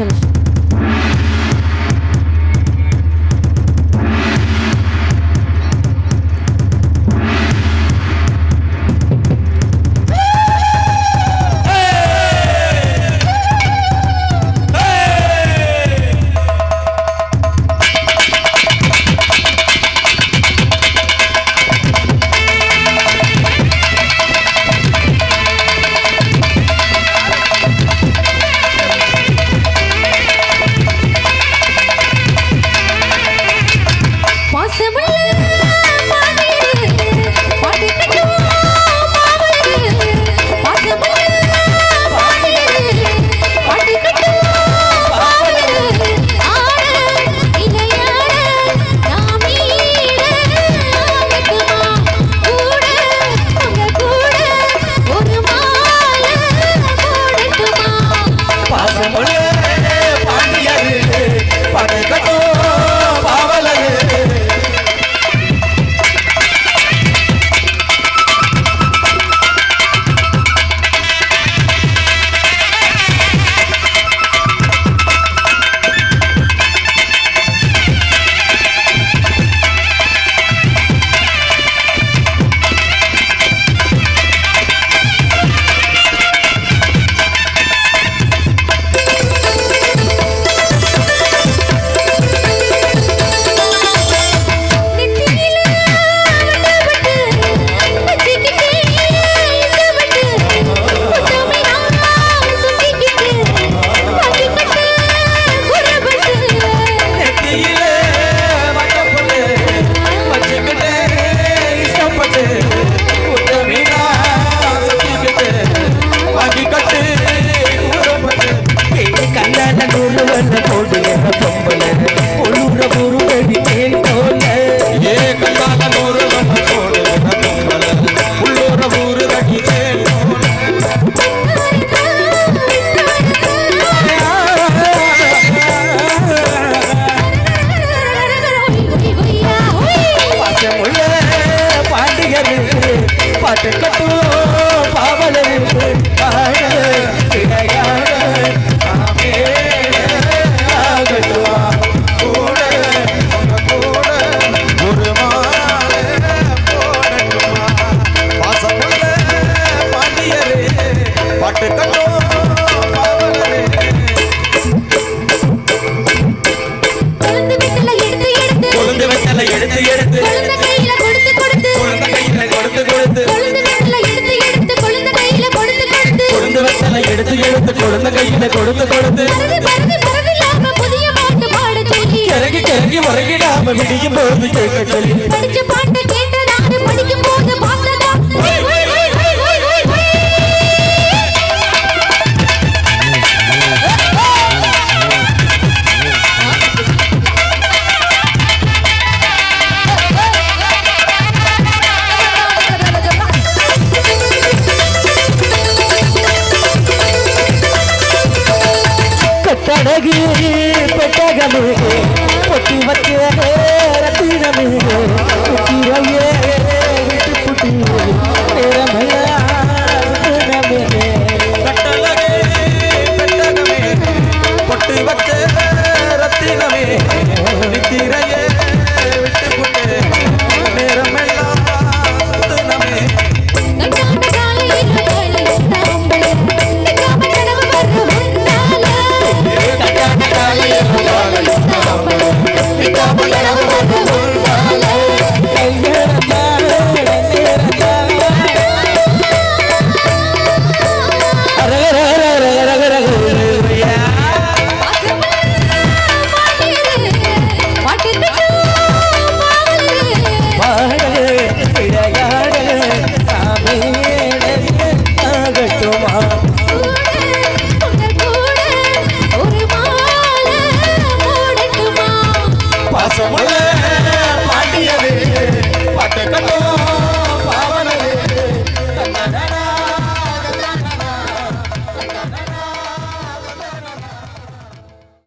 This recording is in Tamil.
Welcome. Se என்ன கொடுத்து கொடுத்து கிறங்கி கிறங்கி உறங்கி நாம விடியும் போது கேட்க சொல்லி. படிச்ச பாட்டை கேட்ட படிக்கும் போது பார்த்ததா கட்டழகு பெட்டகமே பொட்டி வச்ச ரத்தினமே Oh.